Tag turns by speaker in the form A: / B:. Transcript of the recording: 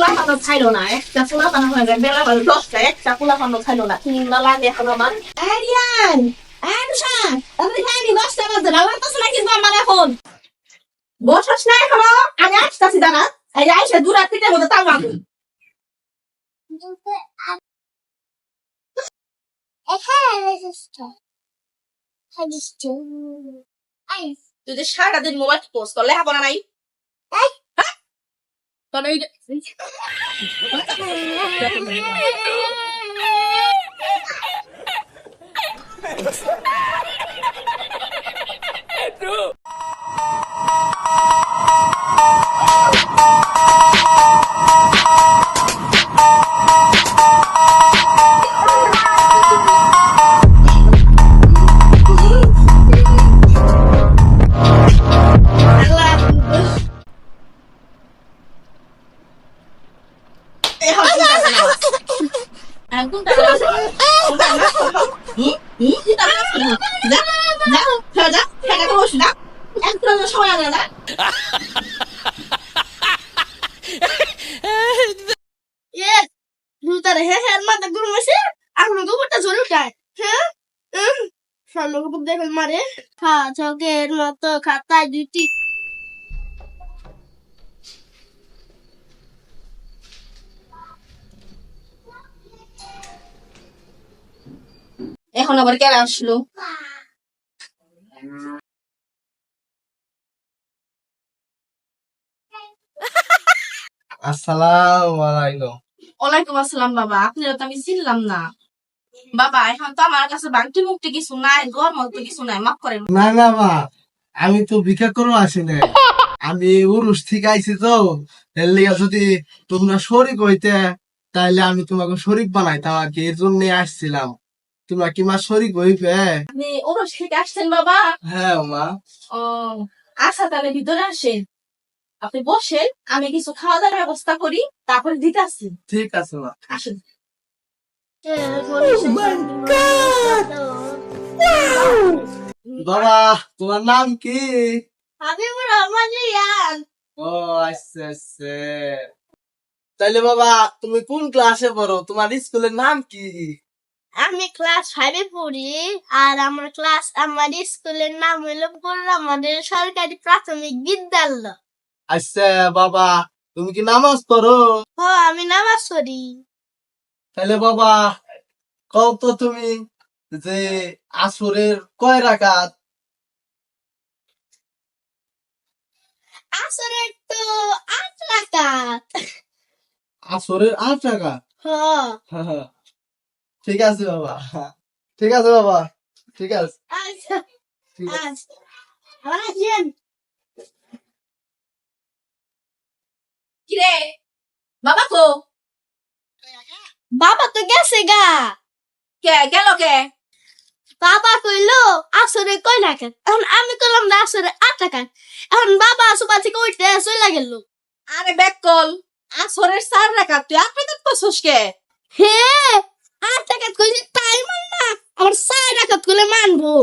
A: পোলা পানো খাইলো না একটা পোলা পানো হয়ে যায় বেলা বাজে দশটা একটা পোলা পানো খাইলো না তিন না লাগে এখন আমার আরিয়ান আনুষা আপনি খাইনি দশটা বাজে আমার তো নাকি আমার এখন বসস না এখনও আমি আসতেছি দাঁড়া এই যে আইসা দূর থেকে মধ্যে তাও মাগু তুই যে সারাদিন মোবাইল পোস্ট নাই তো বসি না। একটু সময় লাগে
B: মারে খা চকের মতো খাতায় দুটি
A: এখন আবার কেন আসলো?
C: আসসালামু আলাইকুম।
A: ওয়ালাইকুম আসসালাম বাবা। আপনারা তো আমি চিনলাম না। বাবা এখন তো আমার কাছে বাংটি মুক্তি কিছু নাই গরম তো কিছু নাই মাফ করেন।
C: না না মা আমি তো ভিক্ষা করো আসি না আমি উরুস থেকে আইছি তো এর লিগা যদি তোমরা শরিক হইতে তাইলে আমি তোমাকে শরিক বানাইতাম আর কি এর জন্য আসছিলাম। তোমরা কি মা শরিক হইবে
A: আপনি ওরস থেকে আসছেন বাবা?
C: হ্যাঁ মা
A: ও আচ্ছা তাহলে ভিতরে আসেন। আপনি বসেন আমি কিছু খাওয়া দাওয়ার ব্যবস্থা করি তারপরে দিতে আসছি।
C: ঠিক আছে মা।
A: আসেন।
C: বাবা তোমার নাম কি?
B: আমি রহমান
C: ও আচ্ছা আচ্ছা। তাইলে বাবা তুমি কোন ক্লাসে পড়ো? তোমার স্কুলের নাম কি?
B: আমি ক্লাস ফাইভে পড়ি আর আমার ক্লাস আমার স্কুলের নাম হলো আমাদের সরকারি প্রাথমিক বিদ্যালয়।
C: আচ্ছা বাবা তুমি কি নামাজ পড়ো?
B: হ আমি নামাজ পড়ি।
C: তাহলে বাবা তুমি যে আসরের কয় রাকাত?
B: আসলে তো আট রাকাত।
C: আসরের আট টাকা
B: হ
C: ঠিক আছে বাবা। ঠিক আছে বাবা। ঠিক আছে।
B: আচ্ছা।
C: ঠিক আছে।
B: আচ্ছা।
A: কিরে? বাবা তো
B: বাবা তো গেছে গা।
A: কে? গেল কে?
B: বাবা কইলো আসরে কয় টাকা এখন আমি কইলাম না আসরে আট টাকা এখন বাবা সুপা থেকে উঠতে চলে গেল।
A: আরে ব্যাক কল। আসরের সার রাখা তুই আপনি তো কইছস কে?
B: হে? আট টাকা কইলে তাই মান না আমার ছয় টাকা কইলে মানবো।